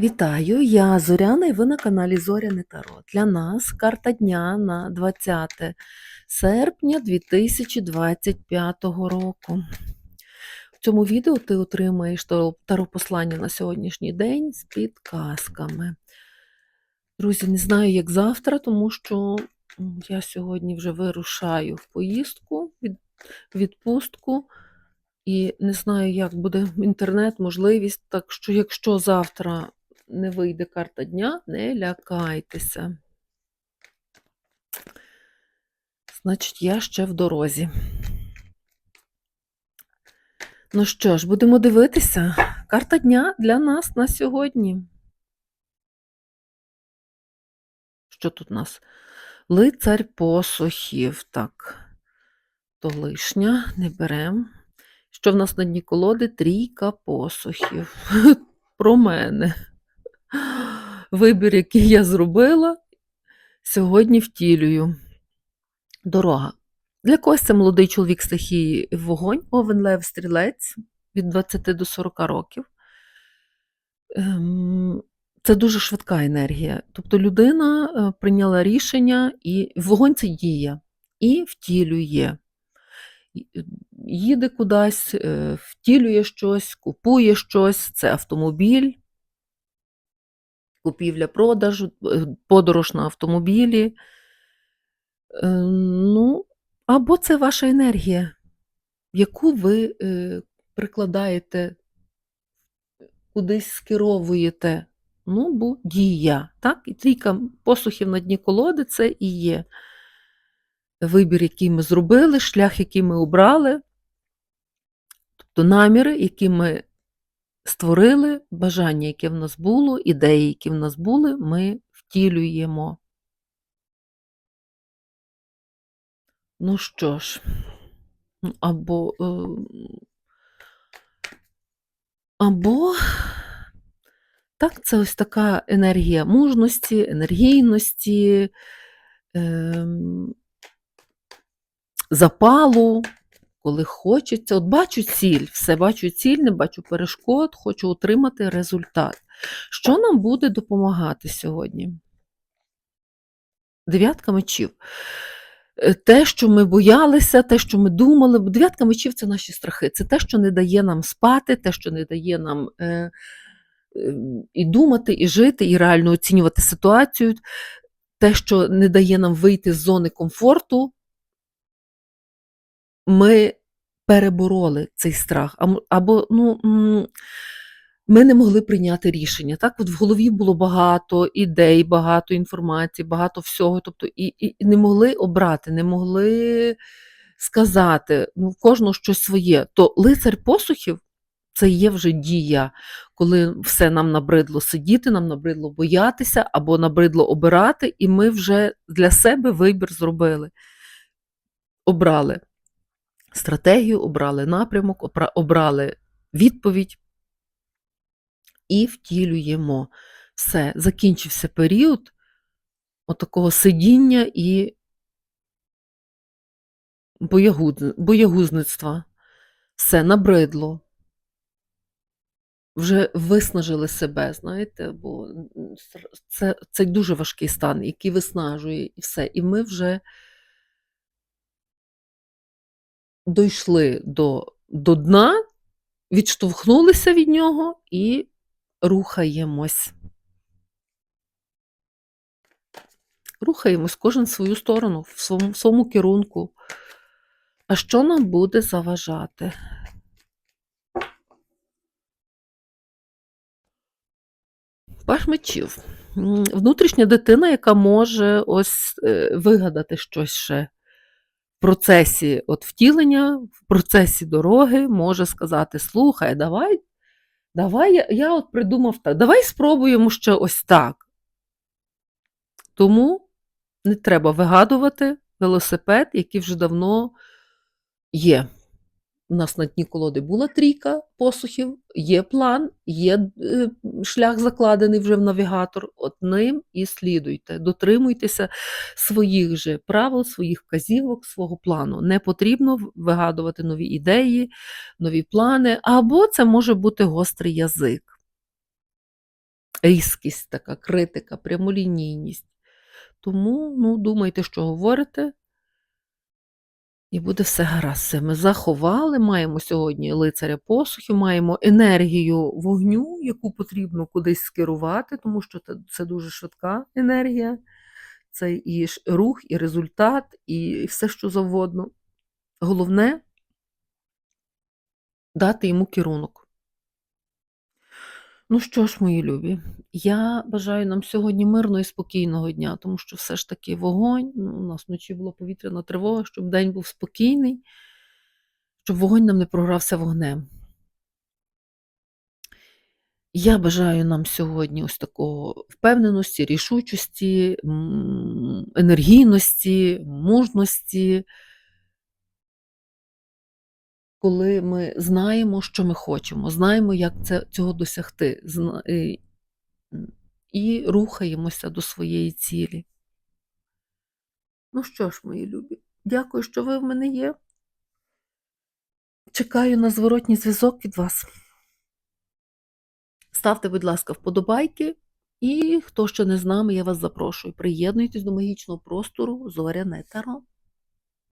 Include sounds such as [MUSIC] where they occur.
Вітаю, я Зоряна і ви на каналі Зоряне Таро. Для нас карта дня на 20 серпня 2025 року. В цьому відео ти отримаєш таро- таропослання на сьогоднішній день з підказками. Друзі, не знаю, як завтра, тому що я сьогодні вже вирушаю в поїздку, відпустку. І не знаю, як буде інтернет, можливість. Так що, якщо завтра не вийде карта дня, не лякайтеся. Значить, я ще в дорозі. Ну що ж, будемо дивитися. Карта дня для нас на сьогодні. Що тут у нас? Лицарь посухів. Так, то лишня, не беремо. Що в нас на дні колоди? Трійка посухів. [LAUGHS] Про мене. Вибір, який я зробила, сьогодні втілюю. Дорога. Для когось це молодий чоловік стихії вогонь, Овен Лев Стрілець від 20 до 40 років. Ем, Це дуже швидка енергія. Тобто людина е, прийняла рішення, і вогонь це дія, і втілює. Е, Їде кудись, е, втілює щось, купує щось, це автомобіль, купівля-продаж, е, подорож на автомобілі. Е, Ну, або це ваша енергія, яку ви е, прикладаєте, кудись скеровуєте. Ну, бо дія. Так? І трійка посухів на дні колоди це і є вибір, який ми зробили, шлях, який ми обрали, тобто наміри, які ми створили, бажання, яке в нас було, ідеї, які в нас були, ми втілюємо. Ну що ж, або, е, або так, це ось така енергія мужності, енергійності, ем, запалу, коли хочеться. От бачу ціль, все бачу ціль, не бачу перешкод, хочу отримати результат. Що нам буде допомагати сьогодні? Дев'ятка мечів. Е, Те, що ми боялися, те, що ми думали, бо дев'ятка мечів це наші страхи. Це те, що не дає нам спати, те, що не дає нам е, е, і думати, і жити, і реально оцінювати ситуацію, те, що не дає нам вийти з зони комфорту, ми перебороли цей страх. Або ну, ми не могли прийняти рішення. Так, от в голові було багато ідей, багато інформації, багато всього. Тобто, і, і, не могли обрати, не могли сказати, ну, кожного щось своє. То лицар посухів це є вже дія, коли все нам набридло сидіти, нам набридло боятися або набридло обирати, і ми вже для себе вибір зробили. Обрали стратегію, обрали напрямок, обрали відповідь і втілюємо. Все, закінчився період отакого сидіння і боягузництва. Все, набридло. Вже виснажили себе, знаєте, бо це, це дуже важкий стан, який виснажує і все. І ми вже дійшли до, до дна, відштовхнулися від нього і рухаємось. Рухаємось кожен в свою сторону, в своєму, в своєму керунку. А що нам буде заважати? Паш мечів. Внутрішня дитина, яка може ось е, вигадати щось ще процесі от втілення, в процесі дороги, може сказати: слухай, давай, давай, я, я от придумав так, давай спробуємо ще ось так. Тому не треба вигадувати велосипед, який вже давно є. У нас на дні колоди була трійка посухів, є план, є е, шлях закладений вже в навігатор. От ним і слідуйте, дотримуйтеся своїх же правил, своїх вказівок, свого плану. Не потрібно вигадувати нові ідеї, нові плани, або це може бути гострий язик. різкість така, критика, прямолінійність. Тому, ну, думайте, що говорите, і буде все гаразд. Все ми заховали, маємо сьогодні лицаря посухів, маємо енергію вогню, яку потрібно кудись скерувати, тому що це дуже швидка енергія. Це і рух, і результат, і все, що завгодно. Головне дати йому керунок. Ну що ж, мої любі, я бажаю нам сьогодні мирного і спокійного дня, тому що все ж таки вогонь. Ну, у нас вночі була повітряна тривога, щоб день був спокійний, щоб вогонь нам не програвся вогнем. Я бажаю нам сьогодні ось такого впевненості, рішучості, енергійності, мужності, коли ми знаємо, що ми хочемо, знаємо, як це, цього досягти, і, рухаємося до своєї цілі. Ну що ж, мої любі, дякую, що ви в мене є. Чекаю на зворотній зв'язок від вас. Ставте, будь ласка, вподобайки. І хто ще не з нами, я вас запрошую. Приєднуйтесь до магічного простору Зоряне Таро.